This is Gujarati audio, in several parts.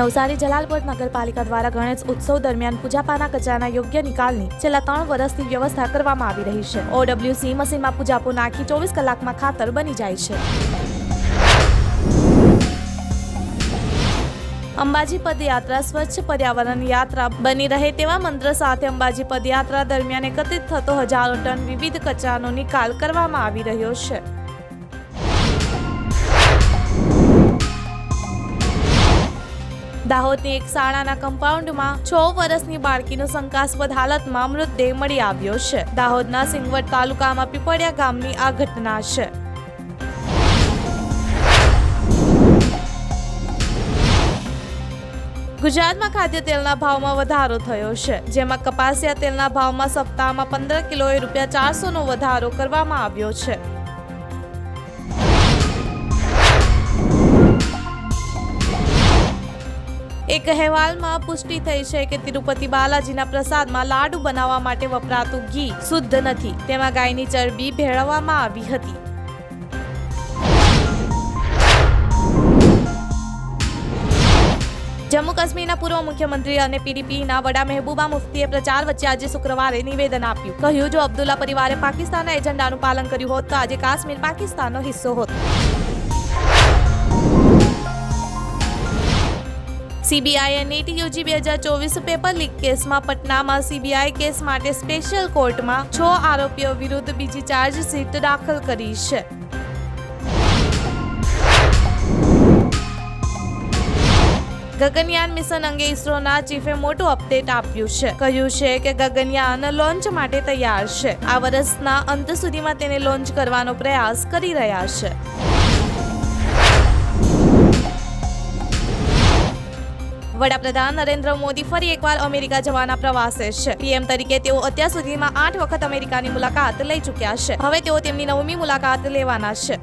નવસારી જલાલપોર નગરપાલિકા દ્વારા ગણેશ ઉત્સવ દરમિયાન પૂજાપાના કચરાના યોગ્ય નિકાલની છેલ્લા ત્રણ વર્ષથી વ્યવસ્થા કરવામાં આવી રહી છે. ઓડબ્લ્યુસી મશીનમાં પૂજાપો નાખી ચોવીસ કલાકમાં ખાતર બની જાય છે. અંબાજી પદયાત્રા, સ્વચ્છ પર્યાવરણ યાત્રા બની રહે તેવા મંત્ર સાથે અંબાજી પદયાત્રા દરમિયાન એકત્રિત થતો હજારો ટન વિવિધ કચરાનો નિકાલ કરવામાં આવી રહ્યો છે. દાહોદની એક શાળાના કમ્પાઉન્ડમાં છ વર્ષની બાળકીનો શંકાસ્પદ હાલતમાં મૃતદેહ મળી આવ્યો છે. દાહોદના સિંગવડ તાલુકામાં પીપળિયા ગામની આ ઘટના છે. ગુજરાતમાં ખાદ્ય તેલના ભાવમાં વધારો થયો છે. જેમાં કપાસિયા તેલના ભાવમાં સપ્તાહમાં પંદર કિલોએ રૂપિયા ચારસોનો વધારો કરવામાં આવ્યો છે. એક અહેવાલમાં પુષ્ટિ થઈ છે કે તિરુપતિ બાલાજીના પ્રસાદમાં લાડુ બનાવવા માટે વપરાતું ઘી શુદ્ધ નથી. તેમાં ગાયની ચરબી ભેળવવામાં આવી હતી. જમ્મુ કાશ્મીરના પૂર્વ મુખ્યમંત્રી અને પીડીપીના વડા મહેબૂબા મુફ્તીએ પ્રચાર વચ્ચે આજે શુક્રવારે નિવેદન આપ્યું. કહ્યું, જો અબ્દુલ્લા પરિવારે પાકિસ્તાનના એજન્ડાનું પાલન કર્યું હોત તો આજે કાશ્મીર પાકિસ્તાનનો હિસ્સો હોત. સીબીઆઈ નીતિ યુજી બે હજાર ચોવીસ પેપર લીક કેસમાં પટનામાં સીબીઆઈ કેસ માટે સ્પેશિયલ કોર્ટમાં છ આરોપીઓ વિરુદ્ધ બીજી ચાર્જશીટ દાખલ કરી છે. ગગનયાન મિશન અંગે ઇસરોના ચીફે મોટું અપડેટ આપ્યું છે. કહ્યું છે કે ગગનયાન લોન્ચ માટે તૈયાર છે. આ વર્ષના અંત સુધીમાં તેને લોન્ચ કરવાનો પ્રયાસ કરી રહ્યા છે. વડાપ્રધાન નરેન્દ્ર મોદી ફરી એકવાર અમેરિકા જવાના પ્રવાસે છે. પીએમ તરીકે તેઓ અત્યાર સુધીમાં આઠ વખત અમેરિકાની મુલાકાત લઈ ચૂક્યા છે. હવે તેઓ તેમની નવમી મુલાકાત લેવાના છે.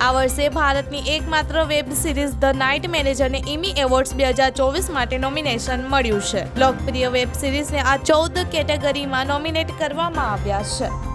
આ વર્ષે ભારતની એકમાત્ર વેબ સિરીઝ ધ નાઇટ મેનેજરને ઇમી એવોર્ડ્સ બે હજાર ચોવીસ માટે નોમિનેશન મળ્યું છે. લોકપ્રિય વેબ સિરીઝને આ ચૌદ કેટેગરીમાં નોમિનેટ કરવામાં આવ્યા છે.